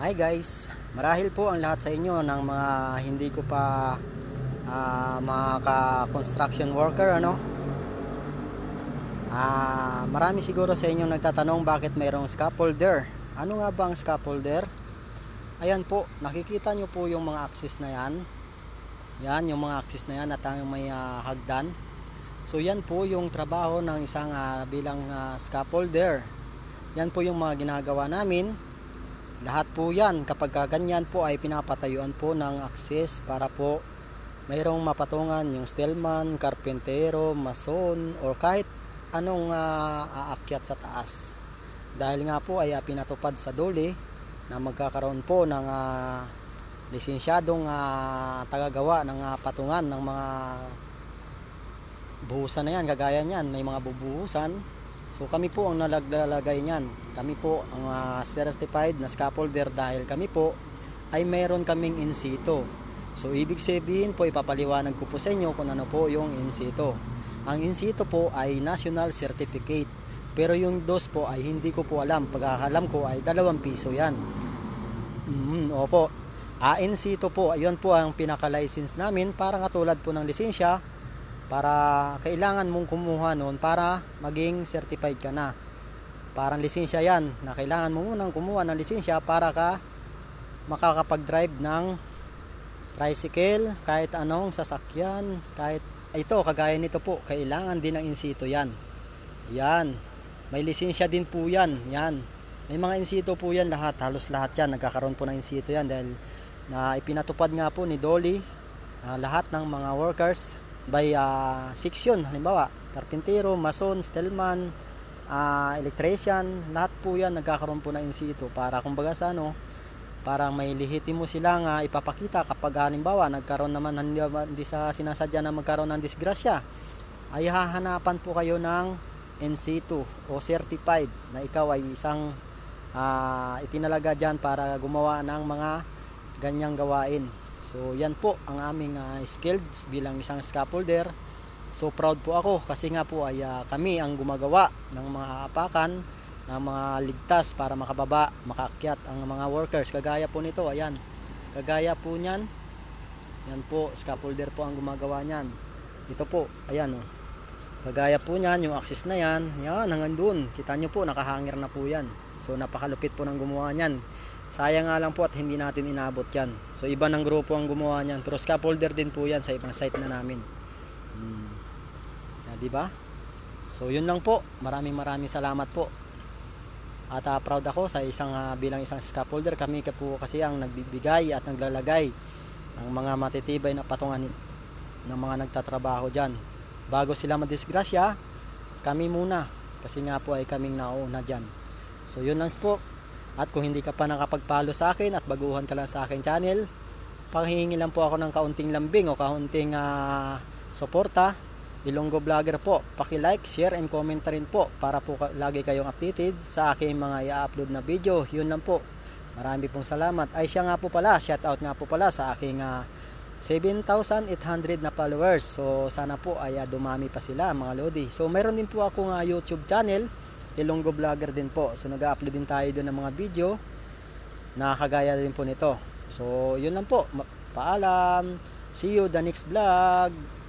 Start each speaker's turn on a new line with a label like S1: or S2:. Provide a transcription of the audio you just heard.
S1: Hi guys, marahil po ang lahat sa inyo ng mga hindi ko pa ah, mga ka-construction worker ano. Ah, marami siguro sa inyo nagtatanong bakit mayroong scaffolder. Ano nga ba ang scaffolder? Ayan po, nakikita nyo po yung mga axis na yan. Yan, yung mga axis na yan at ang may ah, hagdan. So yan po yung trabaho ng isang ah, bilang ah, scaffolder. Yan po yung mga ginagawa namin. Lahat po yan, kapag ka ganyan po ay pinapatayuan po ng access para po mayroong mapatungan yung stillman, karpentero, mason, or kahit anong ah, aakyat sa taas. Dahil nga po ay ah, pinatupad sa dole na magkakaroon po ng ah, lisensyadong ah, tagagawa ng ah, patungan ng mga buhusan na yan, kagaya niyan, may mga bubuhusan So kami po ang nalaglalagay niyan. Kami po ang uh, certified na scaffolder dahil kami po ay meron kaming in situ. So ibig sabihin po ipapaliwanag ko po sa inyo kung ano po yung in situ. Ang in situ po ay national certificate. Pero yung DOS po ay hindi ko po alam. Pagkakalam ko ay dalawang piso yan. Mm, opo. Ah, in situ po, ayun po ang pinaka-license namin para katulad po ng lisensya para kailangan mong kumuha noon para maging certified ka na. Parang lisensya yan na kailangan mo munang kumuha ng lisensya para ka makakapag-drive ng tricycle, kahit anong sasakyan, kahit ito kagaya nito po, kailangan din ng insito yan. Yan. May lisensya din po yan. Yan. May mga insito po yan lahat, halos lahat yan nagkakaroon po ng insito yan dahil na ipinatupad nga po ni Dolly ah, lahat ng mga workers by uh, section halimbawa karpintero, mason, stillman uh, electrician lahat po yan nagkakaroon po ng in situ para kumbaga sa ano parang may lihitimo silang uh, ipapakita kapag halimbawa nagkaroon naman hindi, hindi sa sinasadya na magkaroon ng disgrasya ay hahanapan po kayo ng in situ o certified na ikaw ay isang uh, itinalaga dyan para gumawa ng mga ganyang gawain So yan po ang aming uh, skills bilang isang scaffolder. So proud po ako kasi nga po ay uh, kami ang gumagawa ng mga apakan ng mga ligtas para makababa, makakyat ang mga workers. Kagaya po nito, ayan. Kagaya po niyan. Yan po, scaffolder po ang gumagawa niyan. Ito po, ayan oh. Kagaya po niyan, yung axis na yan, yan hanggang doon. Kita nyo po, nakahangir na po yan. So napakalupit po ng gumawa niyan. Sayang nga lang po at hindi natin inabot yan. So iba ng grupo ang gumawa niyan. Pero scaffolder din po yan sa ibang site na namin. Hmm. Yeah, di ba? So yun lang po. Maraming maraming salamat po. At uh, proud ako sa isang uh, bilang isang scaffolder. Kami ka po kasi ang nagbibigay at naglalagay ng mga matitibay na patungan ng mga nagtatrabaho dyan. Bago sila madisgrasya, kami muna. Kasi nga po ay kaming nauna dyan. So yun lang po. At kung hindi ka pa nakapagpalo sa akin at baguhan ka lang sa akin channel, panghihingi lang po ako ng kaunting lambing o kaunting uh, suporta. Ilonggo Vlogger po. Paki-like, share, and comment rin po para po lagi kayong updated sa aking mga i-upload na video. Yun lang po. Marami pong salamat. Ay siya nga po pala, shout out nga po pala sa aking uh, 7,800 na followers. So sana po ay uh, dumami pa sila mga lodi. So meron din po akong uh, YouTube channel Ilonggo Vlogger din po. So nag-upload din tayo doon ng mga video na kagaya din po nito. So yun lang po. Paalam. See you the next vlog.